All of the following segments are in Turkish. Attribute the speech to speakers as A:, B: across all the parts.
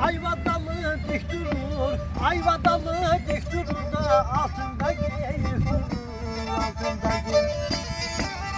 A: Ayva dalı dik durur, ayva dalı dik durur da altında geyik durur, altında.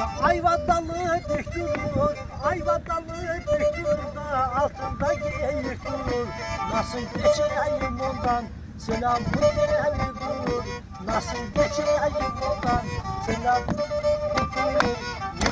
A: La Ayva dalı dik durur, ayva dalı dik durur da altında geyik durur. Nasıl geçeyim ondan, selam deli durur. Nasıl geçeyim ondan, selam durur.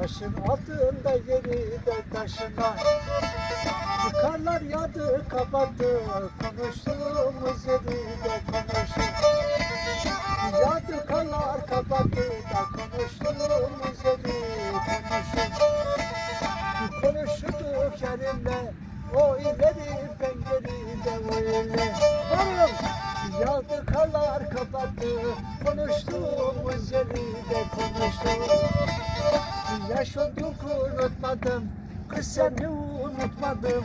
A: taşın altında yeri de taşına. Karlar yağdı kapattı, konuştuğumuz yeri de konuştuk. Yağdı karlar kapattı da konuştuğumuz yeri konuştuk. Konuştuk Kerim'le, o ileri ben geri de o ileri. Yağdı karlar kapattı, konuştuğumuz yeri de konuştuk. Yaşadık unutmadım, kız seni unutmadım.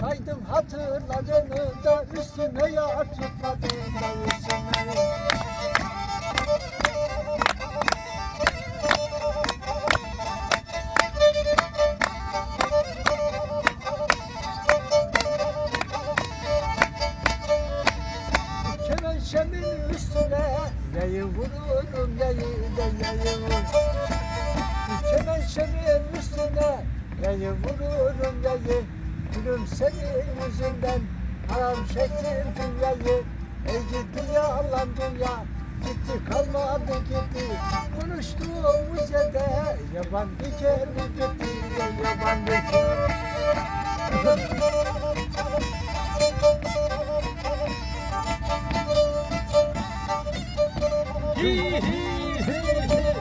A: Saydım hatırlarını da üstüne yar tutmadım da üstüne. Kemençemin üstüne yayı vururum yayı da yayı vur. Kemençemin üstüne yayı vururum yayı. Gülüm senin yüzünden haram çektim dünyayı. Ey gitti ya dünya gitti kalmadı gitti. Konuştuğumuz yerde yaban diker mi gitti yaban diker.
B: Hi hi hi hi.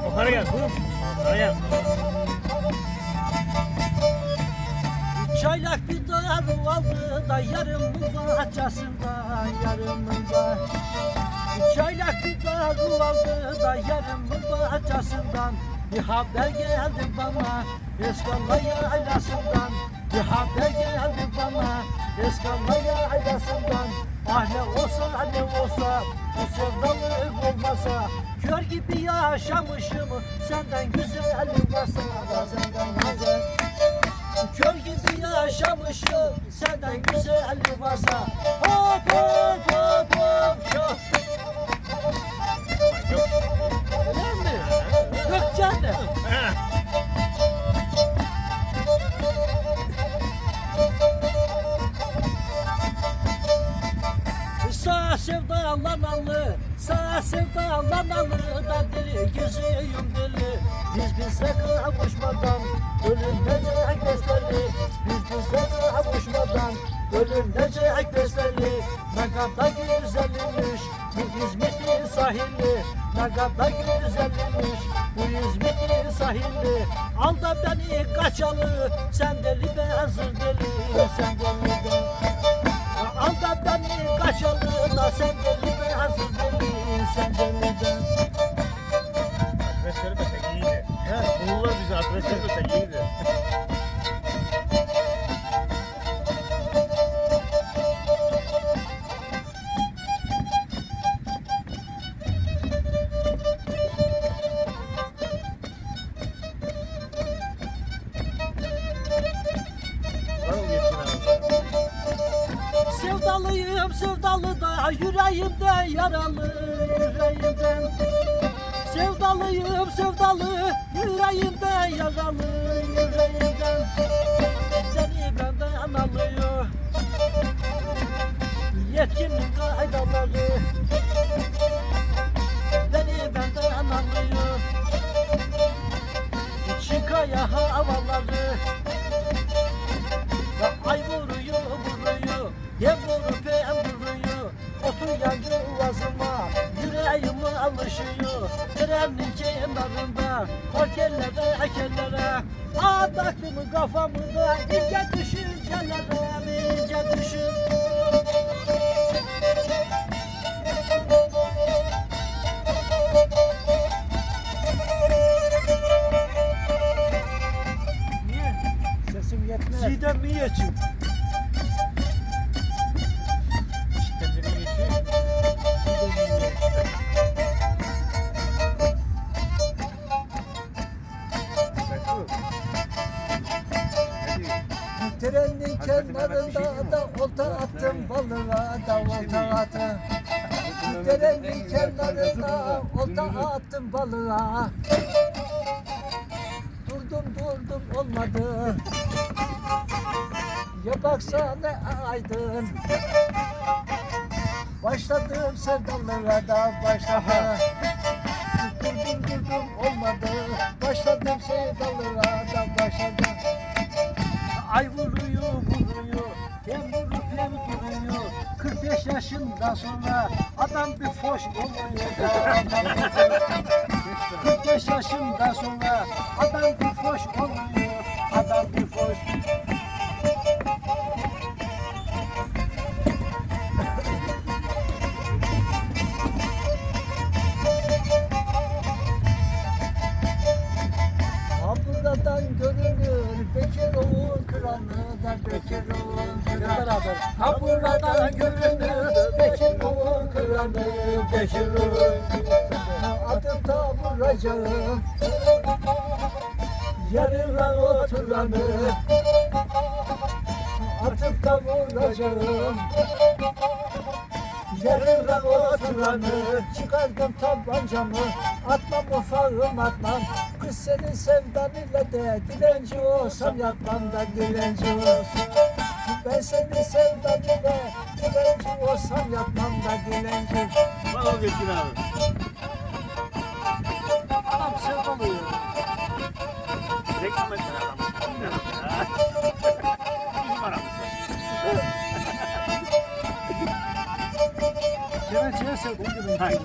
B: Yukarı gel. Yukarı gel.
A: Çaylak bir daru aldı da yarımın bahçesinden yarımında Çaylak bir daru aldı da yarımın bahçesinden. Bir haber geldi bana Eskalla yaylasından. Bir haber geldi bana Eskalla yaylasından Ah ne olsa ne olsa Bu sevdalık olmasa Kör gibi yaşamışım Senden güzelim varsa da senden güzel. Kör gibi yaşamışım senden güzel varsa sevdalanalı, sağ sevdalanalı da deli yüzüyüm deli. Biz bize kavuşmadan ölünecek besbelli Biz bize kavuşmadan ölünecek besbelli Ne kadar güzelmiş bu İzmit'in sahili Ne kadar güzelmiş bu İzmit'in sahili Al da beni kaçalı sen deli ben zır deli. Sen deli ben Al da beni da sen deli ben hazır deli sen deli yüreğimden yaralı yüreğimden. Sevdalıyım sevdalı yüreğimden yaralı yüreğimden. Seni benden alıyor. Yetkinin kaydaları Beni benden alıyor. Çıkaya havaları. Ay vuruyor vuruyor hem vuruyor
C: aklımı kafamda ince düşüncelere ince düşün Niye?
A: Sesim yetmez.
C: Zidem mi yeçim?
A: Trenin kenarında da olta attım balığa da olta attım. Trenin kenarında olta attım balığa. Durdum durdum olmadı. Ya baksana aydın. Başladım sevdalığa da başladım. Durdum durdum olmadı. Başladım sevdalığa da başladım.
C: Yaşından sonra adam bir foş oluyor da adam bir foş. 45 yaşından sonra adam bir foş oluyor Adam bir foş
A: buradan görünür Bekirov'un kralı da Bekirov'un kralı
C: beraber.
A: Ha buradan görünür Bekirov'un kralı Adım da vuracağım. Yarına oturanı. Atıp da vuracağım Yarına oturanı. Çıkardım tabancamı Atmam. Ufağım atmam. Kız senin sevdan ile de Dilenci olsam yapmam da dilenci olsam Ben senin sevdan ile Dilenci olsam yapmam da dilenci
B: Bana geçkin abi.
C: Adam sevdalıyor
B: Reklam etsin adam. Bizim aramızda.
C: Sevdiğin gibi
B: Hayır.